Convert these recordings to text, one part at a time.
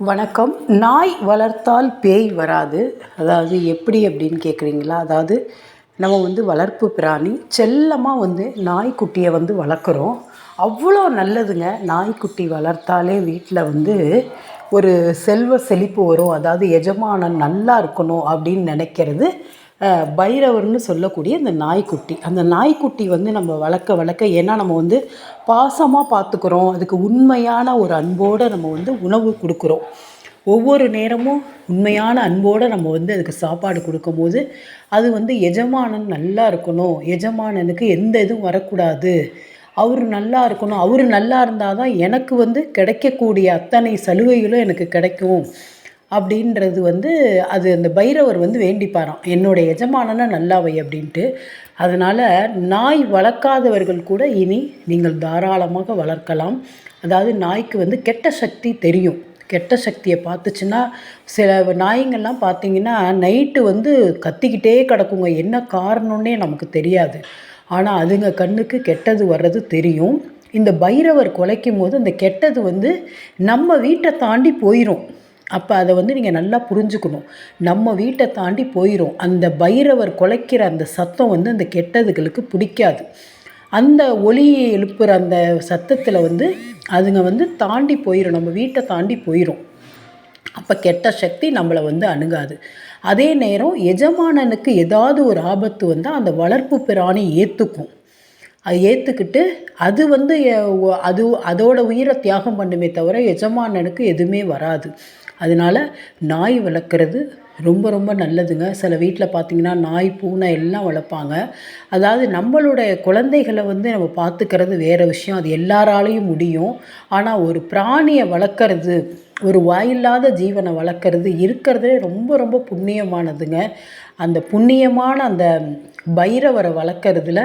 வணக்கம். நாய் வளர்த்தால் பேய் வராது. அதாவது எப்படி அப்படின்னு கேட்குறீங்களா அதாவது நம்ம வந்து வளர்ப்பு பிராணி செல்லமாக வந்து நாய்க்குட்டியை வந்து வளர்க்குறோம். அவ்வளோ நல்லதுங்க. நாய்க்குட்டி வளர்த்தாலே வீட்டில் வந்து ஒரு செல்வ செழிப்பு வரும். அதாவது எஜமானன் நல்லா இருக்கணும் அப்படின்னு நினைக்கிறது பைரவர்னு சொல்லக்கூடிய இந்த நாய்க்குட்டி. அந்த நாய்க்குட்டி வந்து நம்ம வளர்க்க வளர்க்க ஏன்னா நம்ம வந்து பாசமாக பார்த்துக்குறோம் அதுக்கு உண்மையான ஒரு அன்போடு நம்ம வந்து உணவு கொடுக்குறோம். ஒவ்வொரு நேரமும் உண்மையான அன்போடு நம்ம வந்து அதுக்கு சாப்பாடு கொடுக்கும்போது அது வந்து எஜமானன் நல்லா இருக்கணும். எஜமானனுக்கு எந்த இதுவும் வரக்கூடாது. அவர் நல்லா இருக்கணும். அவர் நல்லா இருந்தால் தான் எனக்கு வந்து கிடைக்கக்கூடிய அத்தனை சலுகைகளும் எனக்கு கிடைக்கும். அப்படின்றது வந்து அது அந்த பைரவர் வந்து வேண்டிப்பாராம். என்னுடைய எஜமானனை நல்லாவை அப்படின்ட்டு. அதனால் நாய் வளர்க்காதவர்கள் கூட இனி நீங்கள் தாராளமாக வளர்க்கலாம். அதாவது நாய்க்கு வந்து கெட்ட சக்தி தெரியும். கெட்ட சக்தியை பார்த்துச்சுன்னா சில நாய்ங்கள்லாம் பார்த்தீங்கன்னா நைட்டு வந்து கத்திக்கிட்டே கிடக்குங்க. என்ன காரணம்னே நமக்கு தெரியாது. ஆனால் அதுங்க கண்ணுக்கு கெட்டது வர்றது தெரியும். இந்த பைரவர் குலைக்கும் போது அந்த கெட்டது வந்து நம்ம வீட்டை தாண்டி போயிடும் அப்போ அதை வந்து நீங்கள் நல்லா புரிஞ்சுக்கணும். நம்ம வீட்டை தாண்டி போயிடும் அந்த பைரவர் குலைக்கிற அந்த சத்தம் வந்து அந்த கெட்டதுகளுக்கு பிடிக்காது. அந்த ஒளியை எழுப்புகிற அந்த சத்தத்தில் வந்து அதுங்க வந்து தாண்டி போயிடும் நம்ம வீட்டை தாண்டி போயிடும் அப்போ கெட்ட சக்தி நம்மளை வந்து அணுகாது. அதே நேரம் எஜமானனுக்கு ஏதாவது ஒரு ஆபத்து வந்தால் அந்த வளர்ப்பு பிராணி ஏற்றுக்கும் அது ஏற்றுக்கிட்டு அது வந்து அது அதோட உயிரை தியாகம் பண்ணுமே தவிர எஜமானனுக்கு எதுவுமே வராது. அதனால நாய் வளர்க்குறது ரொம்ப ரொம்ப நல்லதுங்க. சில வீட்டில் பார்த்திங்கன்னா நாய் பூனை எல்லாம் வளர்ப்பாங்க. அதாவது நம்மளுடைய குழந்தைகளை வந்து நம்ம பார்த்துக்கிறது வேறு விஷயம். அது எல்லாராலையும் முடியும். ஆனால் ஒரு பிராணியை வளர்க்குறது ஒரு வாயில்லாத ஜீவனை வளர்க்குறது இருக்கிறதுலே ரொம்ப ரொம்ப புண்ணியமானதுங்க. அந்த புண்ணியமான அந்த பைரவரை வளர்க்குறதுல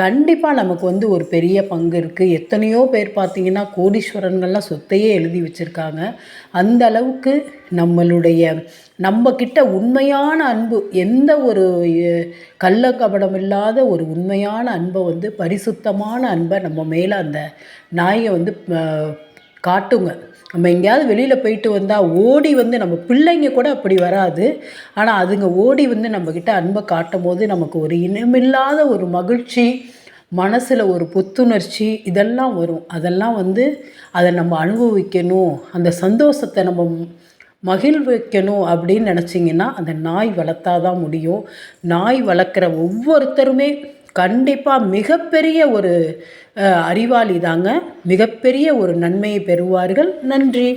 கண்டிப்பாக நமக்கு வந்து ஒரு பெரிய பங்கு இருக்குது எத்தனையோ பேர் பார்த்திங்கன்னா கோடீஸ்வரன்கள்லாம் சொத்தையே எழுதி வச்சுருக்காங்க. அந்த அளவுக்கு நம்மளுடைய நம்ம உண்மையான அன்பு எந்த ஒரு கள்ளக்கபடம் இல்லாத ஒரு உண்மையான அன்பை வந்து பரிசுத்தமான அன்பை நம்ம மேலே அந்த நாயை வந்து காட்டுங்க. நம்ம எங்கேயாவது வெளியில் போயிட்டு வந்தால் ஓடி வந்து நம்ம பிள்ளைங்க கூட அப்படி வராது. ஆனால் அதுங்க ஓடி வந்து நம்மக்கிட்ட அன்பை காட்டும் போது நமக்கு ஒரு இனமில்லாத ஒரு மகிழ்ச்சி மனசில் ஒரு புத்துணர்ச்சி இதெல்லாம் வரும். அதெல்லாம் வந்து அதை நம்ம அனுபவிக்கணும். அந்த சந்தோஷத்தை நம்ம மகிழ்விக்கணும் அப்படின்னு நினச்சிங்கன்னா அந்த நாய் வளர்த்தா தான் முடியும். நாய் வளர்க்குற ஒவ்வொருத்தருமே கண்டிப்பாக மிகப்பெரிய ஒரு அறிவாளி தாங்க மிகப்பெரிய ஒரு நன்மையை பெறுவார்கள். நன்றி.